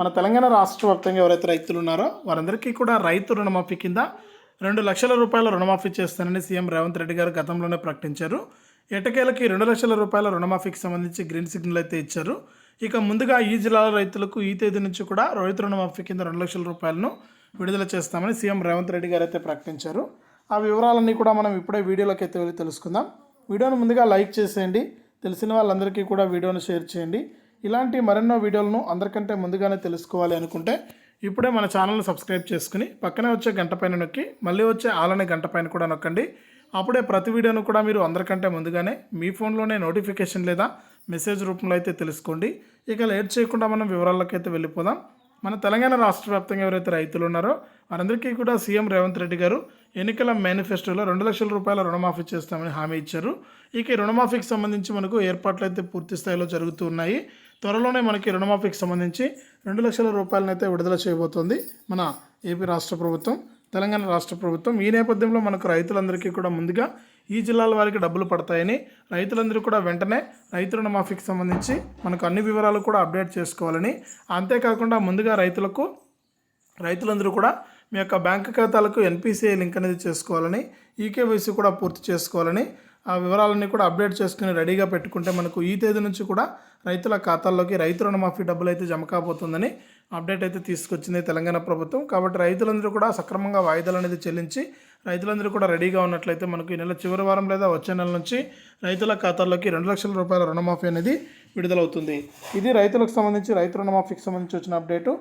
మన తెలంగాణ రాష్ట్ర వ్యాప్తంగా ఎవరైతే రైతులు ఉన్నారో వారందరికీ కూడా రైతు రుణమాఫీ కింద రెండు లక్షల రూపాయల రుణమాఫీ చేస్తానని సీఎం రేవంత్ రెడ్డి గారు గతంలోనే ప్రకటించారు. ఎటకేలకి రెండు లక్షల రూపాయల రుణమాఫీకి సంబంధించి గ్రీన్ సిగ్నల్ అయితే ఇచ్చారు. ఇక ముందుగా ఈ జిల్లాల రైతులకు ఈ తేదీ నుంచి కూడా రైతు రుణమాఫీ కింద రెండు లక్షల రూపాయలను విడుదల చేస్తామని సీఎం రేవంత్ రెడ్డి గారు అయితే ప్రకటించారు. ఆ వివరాలన్నీ కూడా మనం ఇప్పుడే వీడియోలోకి అయితే వెళ్ళి తెలుసుకుందాం. వీడియోను ముందుగా లైక్ చేసేయండి. తెలిసిన వాళ్ళందరికీ కూడా వీడియోను షేర్ చేయండి. ఇలాంటి మరెన్నో వీడియోలను అందరికంటే ముందుగానే తెలుసుకోవాలి అనుకుంటే ఇప్పుడే మన ఛానల్ని సబ్స్క్రైబ్ చేసుకుని పక్కనే వచ్చే గంట పైన నొక్కి మళ్ళీ వచ్చే ఆలనే గంట పైన కూడా నొక్కండి. అప్పుడే ప్రతి వీడియోను కూడా మీరు అందరికంటే ముందుగానే మీ ఫోన్లోనే నోటిఫికేషన్ లేదా మెసేజ్ రూపంలో అయితే తెలుసుకోండి. ఇక లేట్ చేయకుండా మనం వివరాల్లోకి అయితే వెళ్ళిపోదాం. మన తెలంగాణ రాష్ట్ర వ్యాప్తంగా ఎవరైతే రైతులు ఉన్నారో వారందరికీ కూడా సీఎం రేవంత్ రెడ్డి గారు ఎన్నికల మేనిఫెస్టోలో రెండు లక్షల రూపాయల రుణమాఫీ చేస్తామని హామీ ఇచ్చారు. ఇక ఈ రుణమాఫీకి సంబంధించి మనకు ఏర్పాట్లు అయితే పూర్తి స్థాయిలో జరుగుతూ ఉన్నాయి. త్వరలోనే మనకి రుణమాఫీకి సంబంధించి రెండు లక్షల రూపాయలనైతే విడుదల చేయబోతోంది మన ఏపీ రాష్ట్ర ప్రభుత్వం తెలంగాణ రాష్ట్ర ప్రభుత్వం. ఈ నేపథ్యంలో మనకు రైతులందరికీ కూడా ముందుగా ఈ జిల్లాల వారికి డబ్బులు పడతాయని రైతులందరూ కూడా వెంటనే రైతు రుణమాఫీకి సంబంధించి మనకు అన్ని వివరాలు కూడా అప్డేట్ చేసుకోవాలని. అంతేకాకుండా ముందుగా రైతులకు రైతులందరూ కూడా మీ యొక్క బ్యాంక్ ఖాతాలకు ఎన్పిసిఐ లింక్ అనేది చేసుకోవాలని ఈకేవైసీ కూడా పూర్తి చేసుకోవాలని ఆ వివరాలన్నీ కూడా అప్డేట్ చేసుకుని రెడీగా పెట్టుకుంటే మనకు ఈ తేదీ నుంచి కూడా రైతుల ఖాతాల్లోకి రైతు రుణమాఫీ డబ్బులు అయితే జమ కాబోతుందని అప్డేట్ అయితే తీసుకొచ్చింది తెలంగాణ ప్రభుత్వం. కాబట్టి రైతులందరూ కూడా సక్రమంగా వాయిదాలు అనేది చెల్లించి రైతులందరూ కూడా రెడీగా ఉన్నట్లయితే మనకు ఈ నెల చివరి వారం లేదా వచ్చే నెల నుంచి రైతుల ఖాతాల్లోకి రెండు లక్షల రూపాయల రుణమాఫీ అనేది విడుదలవుతుంది. ఇది రైతులకు సంబంధించి రైతు రుణమాఫీకి సంబంధించి వచ్చిన అప్డేటు.